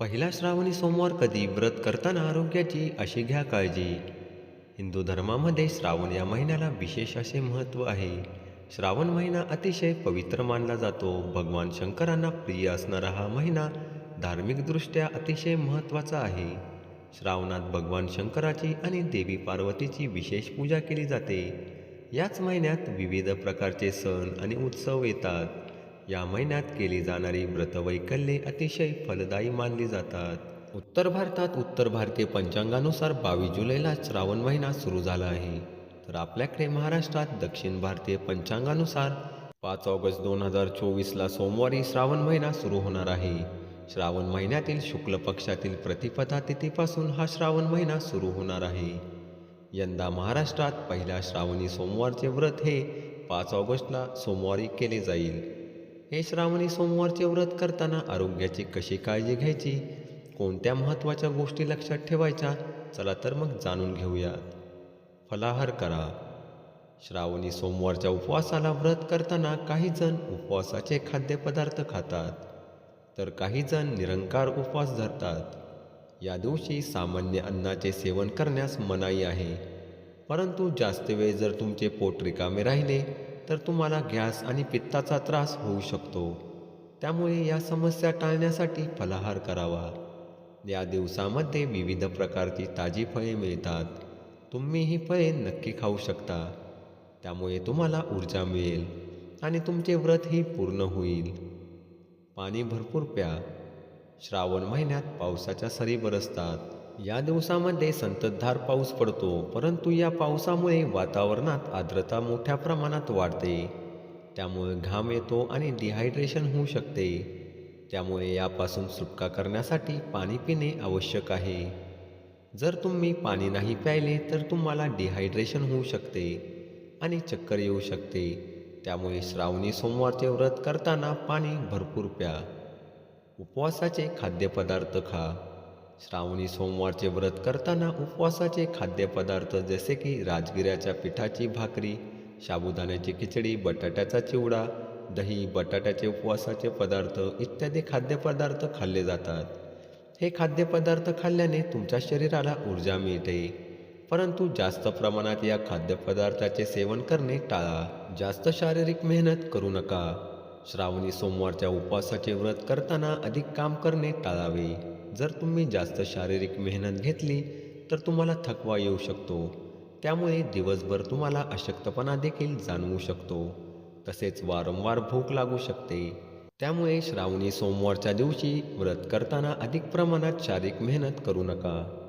पहिला श्रावणी सोमवार कधी व्रत करताना आरोग्याची अशी घ्या काळजी. हिंदू धर्मामध्ये श्रावण या महिन्याला विशेष असे महत्त्व आहे. श्रावण महिना अतिशय पवित्र मानला जातो. भगवान शंकरांना प्रिय असणारा हा महिना धार्मिकदृष्ट्या अतिशय महत्त्वाचा आहे. श्रावणात भगवान शंकराची आणि देवी पार्वतीची विशेष पूजा केली जाते. याच महिन्यात विविध प्रकारचे सण आणि उत्सव येतात. या महिन्यात केली जाणारी व्रतवैकल्ये अतिशय फलदायी मानली जातात. उत्तर भारतात उत्तर भारतीय पंचांगानुसार बावीस जुलैला श्रावण महिना सुरू झाला आहे. तर आपल्याकडे महाराष्ट्रात दक्षिण भारतीय पंचांगानुसार पाच ऑगस्ट दोन हजार चोवीसला सोमवारी श्रावण महिना सुरू होणार आहे. श्रावण महिन्यातील शुक्ल पक्षातील प्रतिपदा तिथीपासून हा श्रावण महिना सुरू होणार आहे. यंदा महाराष्ट्रात पहिल्या श्रावणी सोमवारचे व्रत हे पाच ऑगस्टला सोमवारी केले जाईल. हे श्रावणी सोमवारचे व्रत करताना आरोग्याची कशी काळजी घ्यायची? कोणत्या महत्त्वाच्या गोष्टी लक्षात ठेवायच्या? चला तर मग जाणून घेऊयात. फलाहार करा. श्रावणी सोमवारच्या उपवासाला व्रत करताना काही जण उपवासाचे खाद्यपदार्थ खातात. तर काही जण निरंकार उपवास धरतात. या दिवशी सामान्य अन्नाचे सेवन करण्यास मनाई आहे. परंतु जास्त वेळ जर तुमचे पोट रिकामे राहिले तर तुम्हाला गॅस आणि पित्ताचा त्रास होऊ शकतो. त्यामुळे या समस्या टाळण्यासाठी फलाहार करावा. या दिवसामध्ये विविध प्रकारची ताजी फळे मिळतात. तुम्ही ही फळे नक्की खाऊ शकता. त्यामुळे तुम्हाला ऊर्जा मिळेल आणि तुमचे व्रतही पूर्ण होईल. पाणी भरपूर प्या. श्रावण महिन्यात पावसाच्या सरी बरसतात. या दिवसामध्ये संततधार पाऊस पडतो परंतु या पावसामुळे वातावरणात आर्द्रता मोठ्या प्रमाणात वाढते. त्यामुळे घाम येतो आणि डिहायड्रेशन होऊ शकते. त्यामुळे यापासून सुटका करण्यासाठी पाणी पिणे आवश्यक आहे. जर तुम्ही पाणी नाही प्यायले तर तुम्हाला डिहायड्रेशन होऊ शकते आणि चक्कर येऊ शकते. त्यामुळे श्रावणी सोमवारचे व्रत करताना पाणी भरपूर प्या. उपवासाचे खाद्यपदार्थ खा. श्रावणी सोमवारचे व्रत करताना उपवासाचे खाद्यपदार्थ जसे की राजगिऱ्याच्या पिठाची भाकरी साबुदाण्याची खिचडी बटाट्याचा चिवडा दही बटाट्याचे उपवासाचे पदार्थ इत्यादी खाद्यपदार्थ खाल्ले जातात. हे खाद्यपदार्थ खाल्ल्याने तुमच्या शरीराला ऊर्जा मिळते. परंतु जास्त प्रमाणात या खाद्यपदार्थाचे सेवन करणे टाळा. जास्त शारीरिक मेहनत करू नका. श्रावणी सोमवारच्या उपवासाचे व्रत करताना अधिक काम करणे टाळावे. जर तुम्ही जास्त शारीरिक मेहनत घेतली तर तुम्हाला थकवा येऊ शकतो. त्यामुळे दिवसभर तुम्हाला अशक्तपणा देखील जाणवू शकतो. तसेच वारंवार भूक लागू शकते. त्यामुळे श्रावणी सोमवारच्या दिवशी व्रत करताना अधिक प्रमाणात शारीरिक मेहनत करू नका.